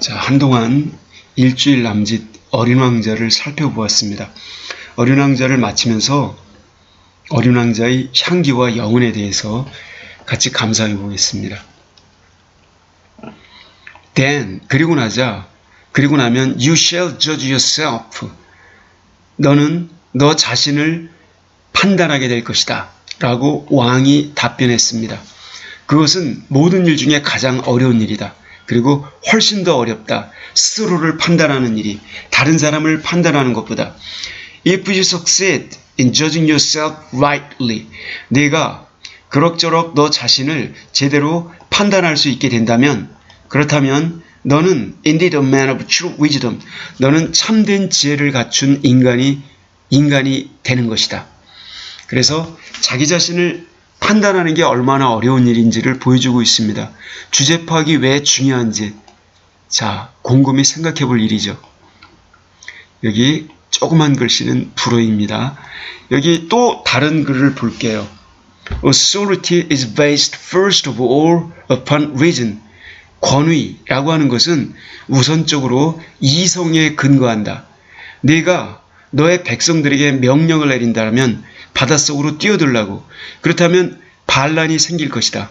자, 한동안 일주일 남짓 어린 왕자를 살펴보았습니다. 어린 왕자를 마치면서 어린 왕자의 향기와 영혼에 대해서 같이 감상해 보겠습니다. Then 그리고 나자 그리고 나면 you shall judge yourself. 너는 너 자신을 판단하게 될 것이다. 라고 왕이 답변했습니다. 그것은 모든 일 중에 가장 어려운 일이다. 그리고 훨씬 더 어렵다. 스스로를 판단하는 일이 다른 사람을 판단하는 것보다. If you succeed in judging yourself rightly, 내가 그럭저럭 너 자신을 제대로 판단할 수 있게 된다면, 그렇다면 너는 indeed a man of true wisdom. 너는 참된 지혜를 갖춘 인간이 인간이 되는 것이다. 그래서 자기 자신을 판단하는 게 얼마나 어려운 일인지를 보여주고 있습니다. 주제 파악이 왜 중요한지 자 곰곰이 생각해 볼 일이죠. 여기 조그만 글씨는 불어입니다. 여기 또 다른 글을 볼게요. Authority is based first of all upon reason. 권위라고 하는 것은 우선적으로 이성에 근거한다. 네가 너의 백성들에게 명령을 내린다면 바닷속으로 뛰어들라고. 그렇다면 반란이 생길 것이다.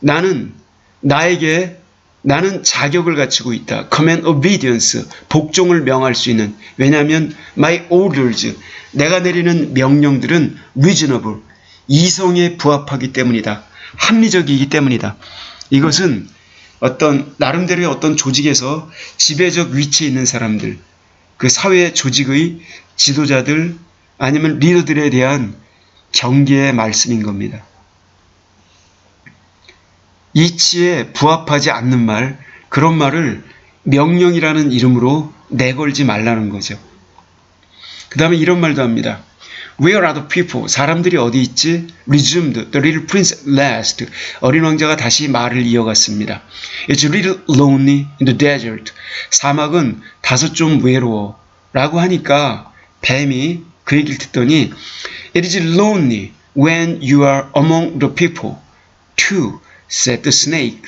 나는 나에게 나는 자격을 갖추고 있다. command obedience. 복종을 명할 수 있는. 왜냐하면 my orders. 내가 내리는 명령들은 reasonable. 이성에 부합하기 때문이다. 합리적이기 때문이다. 이것은 어떤 나름대로의 어떤 조직에서 지배적 위치에 있는 사람들, 그 사회 조직의 지도자들 아니면 리더들에 대한 경계의 말씀인 겁니다. 이치에 부합하지 않는 말, 그런 말을 명령이라는 이름으로 내걸지 말라는 거죠. 그 다음에 이런 말도 합니다. Where are the people? 사람들이 어디 있지? Resumed. The little prince last. 어린 왕자가 다시 말을 이어갔습니다. It's a little lonely in the desert. 사막은 다소 좀 외로워. 라고 하니까 뱀이 그 얘기를 듣더니 It is lonely when you are among the people. Too, said the snake.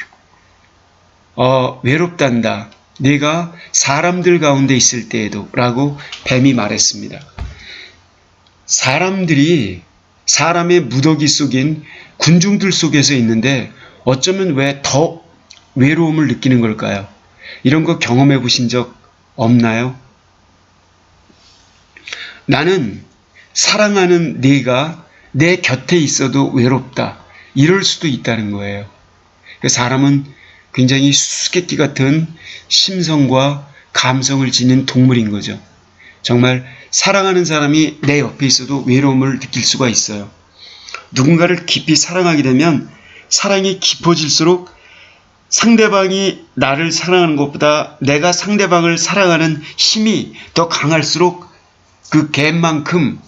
어, 외롭단다. 네가 사람들 가운데 있을 때에도 라고 뱀이 말했습니다. 사람들이 사람의 무더기 속인 군중들 속에서 있는데 어쩌면 왜 더 외로움을 느끼는 걸까요? 이런 거 경험해 보신 적 없나요? 나는 사랑하는 네가 내 곁에 있어도 외롭다. 이럴 수도 있다는 거예요. 사람은 굉장히 수수께끼 같은 심성과 감성을 지닌 동물인 거죠. 정말 사랑하는 사람이 내 옆에 있어도 외로움을 느낄 수가 있어요. 누군가를 깊이 사랑하게 되면 사랑이 깊어질수록 상대방이 나를 사랑하는 것보다 내가 상대방을 사랑하는 힘이 더 강할수록 그 갭만큼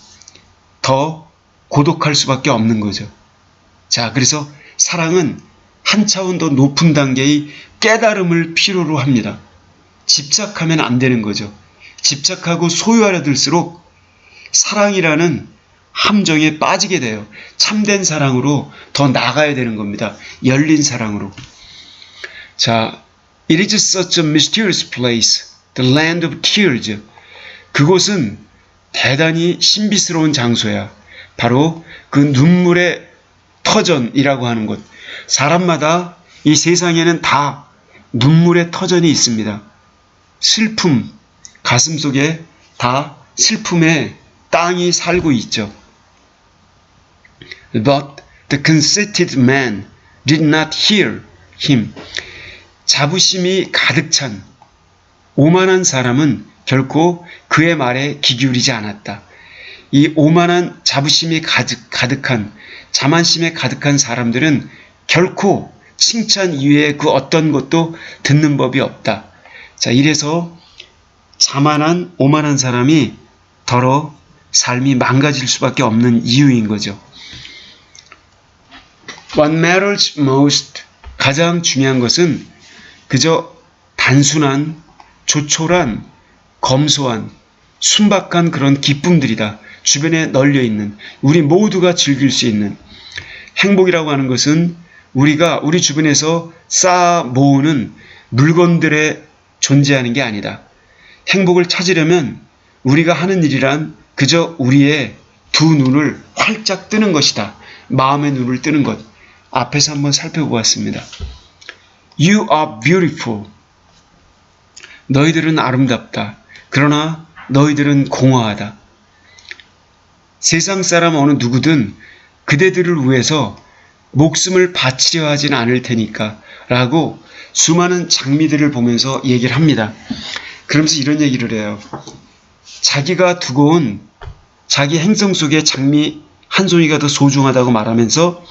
더 고독할 수밖에 없는 거죠. 자, 그래서 사랑은 한 차원 더 높은 단계의 깨달음을 필요로 합니다. 집착하면 안 되는 거죠. 집착하고 소유하려 들수록 사랑이라는 함정에 빠지게 돼요. 참된 사랑으로 더 나가야 되는 겁니다. 열린 사랑으로. 자, it is such a mysterious place, the land of tears. 그곳은 대단히 신비스러운 장소야. 바로 그 눈물의 터전이라고 하는 곳. 사람마다 이 세상에는 다 눈물의 터전이 있습니다. 슬픔, 가슴 속에 다 슬픔의 땅이 살고 있죠. But the conceited man did not hear him. 자부심이 가득 찬 오만한 사람은 결코 그의 말에 귀 기울이지 않았다. 이 오만한 자부심이 가득, 가득한 자만심에 가득한 사람들은 결코 칭찬 이외에 그 어떤 것도 듣는 법이 없다. 자, 이래서 자만한 오만한 사람이 더러 삶이 망가질 수밖에 없는 이유인 거죠. What matters most 가장 중요한 것은 그저 단순한 조촐한 검소한 순박한 그런 기쁨들이다. 주변에 널려 있는 우리 모두가 즐길 수 있는 행복이라고 하는 것은 우리가 우리 주변에서 쌓아 모으는 물건들의 존재하는 게 아니다. 행복을 찾으려면 우리가 하는 일이란 그저 우리의 두 눈을 활짝 뜨는 것이다. 마음의 눈을 뜨는 것. 앞에서 한번 살펴보았습니다. You are beautiful. 너희들은 아름답다. 그러나 너희들은 공허하다. 세상 사람 어느 누구든 그대들을 위해서 목숨을 바치려 하진 않을 테니까 라고 수많은 장미들을 보면서 얘기를 합니다. 그러면서 이런 얘기를 해요. 자기가 두고 온 자기 행성 속의 장미 한 송이가 더 소중하다고 말하면서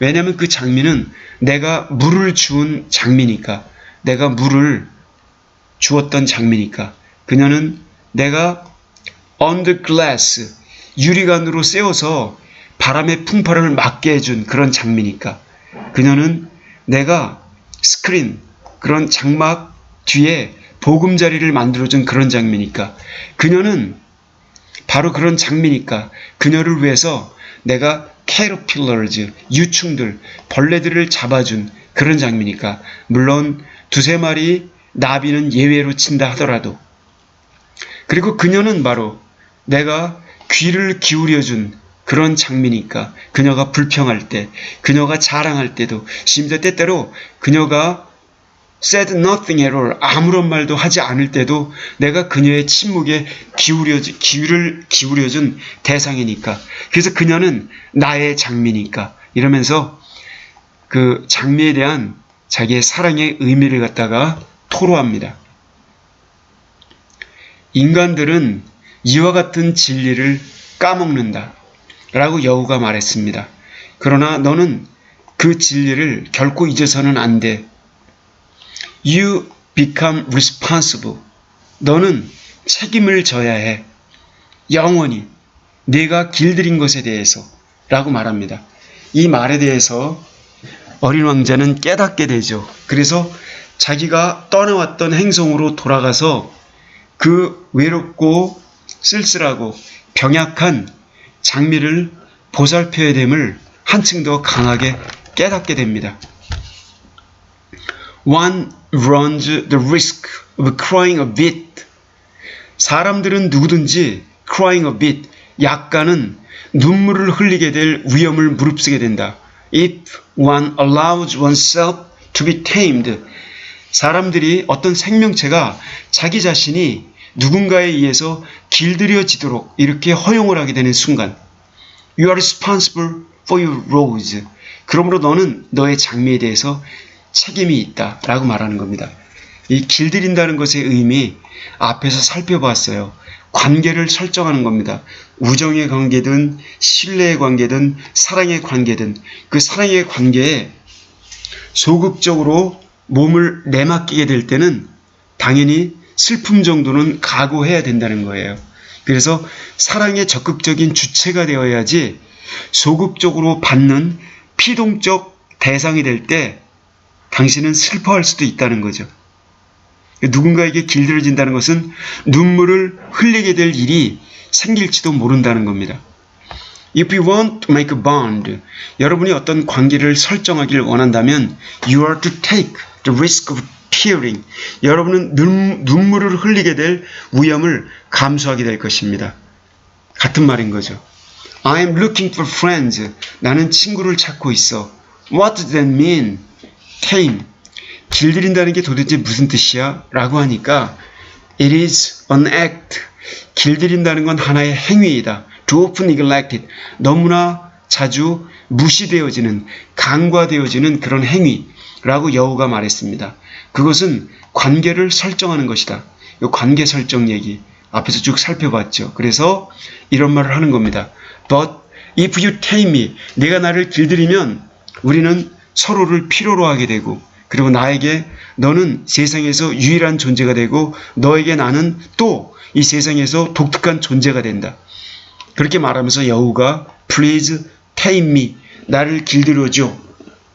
왜냐하면 그 장미는 내가 물을 주운 장미니까 내가 물을 주었던 장미니까 그녀는 내가 on the glass 유리관으로 세워서 바람의 풍파를 막게 해준 그런 장미니까. 그녀는 내가 스크린 그런 장막 뒤에 보금자리를 만들어준 그런 장미니까. 그녀는 바로 그런 장미니까. 그녀를 위해서 내가 캐러필러즈 유충들 벌레들을 잡아준 그런 장미니까. 물론 두세 마리 나비는 예외로 친다 하더라도. 그리고 그녀는 바로 내가 귀를 기울여준 그런 장미니까 그녀가 불평할 때 그녀가 자랑할 때도 심지어 때때로 그녀가 said nothing at all 아무런 말도 하지 않을 때도 내가 그녀의 침묵에 기울여 귀를 기울여준 대상이니까 그래서 그녀는 나의 장미니까 이러면서 그 장미에 대한 자기의 사랑의 의미를 갖다가 토로합니다. 인간들은 이와 같은 진리를 까먹는다. 라고 여우가 말했습니다. 그러나 너는 그 진리를 결코 잊어서는 안 돼. You become responsible. 너는 책임을 져야 해. 영원히 내가 길들인 것에 대해서 라고 말합니다. 이 말에 대해서 어린 왕자는 깨닫게 되죠. 그래서 자기가 떠나왔던 행성으로 돌아가서 그 외롭고 쓸쓸하고 병약한 장미를 보살펴야 됨을 한층 더 강하게 깨닫게 됩니다. One runs the risk of crying a bit. 사람들은 누구든지 crying a bit, 약간은 눈물을 흘리게 될 위험을 무릅쓰게 된다. If one allows oneself to be tamed. 사람들이 어떤 생명체가 자기 자신이 누군가에 의해서 길들여지도록 이렇게 허용을 하게 되는 순간 You are responsible for your rose. 그러므로 너는 너의 장미에 대해서 책임이 있다 라고 말하는 겁니다. 이 길들인다는 것의 의미 앞에서 살펴봤어요. 관계를 설정하는 겁니다. 우정의 관계든 신뢰의 관계든 사랑의 관계든 그 사랑의 관계에 소극적으로 몸을 내맡기게 될 때는 당연히 슬픔 정도는 각오해야 된다는 거예요. 그래서 사랑의 적극적인 주체가 되어야지 소극적으로 받는 피동적 대상이 될 때 당신은 슬퍼할 수도 있다는 거죠. 누군가에게 길들여진다는 것은 눈물을 흘리게 될 일이 생길지도 모른다는 겁니다. If you want to make a bond, 여러분이 어떤 관계를 설정하기를 원한다면 you are to take the risk of tearing. 여러분은 눈, 눈물을 흘리게 될 위험을 감수하게 될 것입니다. 같은 말인 거죠. I am looking for friends. 나는 친구를 찾고 있어. What does that mean? tame. 길들인다는 게 도대체 무슨 뜻이야? 라고 하니까 It is an act. 길들인다는 건 하나의 행위이다. To often neglected. 너무나 자주 무시되어지는, 간과되어지는 그런 행위라고 여우가 말했습니다. 그것은 관계를 설정하는 것이다. 이 관계 설정 얘기 앞에서 쭉 살펴봤죠. 그래서 이런 말을 하는 겁니다. But if you tame me, 내가 나를 길들이면 우리는 서로를 필요로 하게 되고 그리고 나에게 너는 세상에서 유일한 존재가 되고 너에게 나는 또 이 세상에서 독특한 존재가 된다. 그렇게 말하면서 여우가 please tame me 나를 길들여줘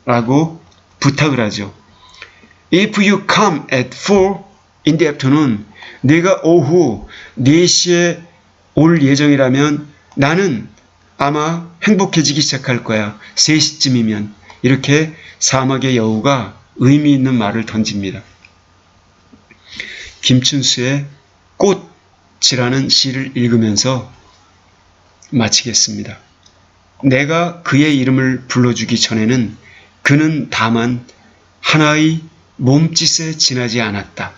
라고 부탁을 하죠. If you come at 4 in the afternoon, 네가 오후 4시에 올 예정이라면 나는 아마 행복해지기 시작할 거야. 3시쯤이면. 이렇게 사막의 여우가 의미 있는 말을 던집니다. 김춘수의 꽃이라는 시를 읽으면서 마치겠습니다. 내가 그의 이름을 불러주기 전에는 그는 다만 하나의 몸짓에 지나지 않았다.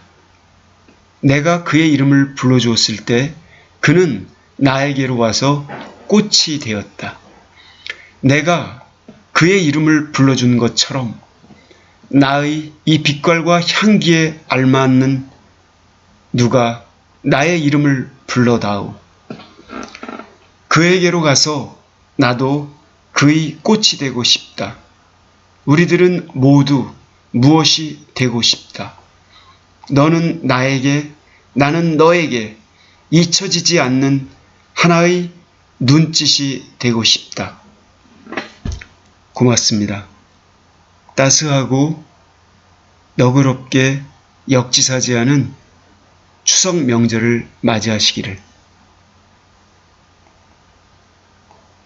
내가 그의 이름을 불러주었을 때 그는 나에게로 와서 꽃이 되었다. 내가 그의 이름을 불러준 것처럼 나의 이 빛깔과 향기에 알맞는 누가 나의 이름을 불러다오. 그에게로 가서 나도 그의 꽃이 되고 싶다. 우리들은 모두 무엇이 되고 싶다. 너는 나에게, 나는 너에게 잊혀지지 않는 하나의 눈짓이 되고 싶다. 고맙습니다. 따스하고 너그럽게 역지사지 않은 추석 명절을 맞이하시기를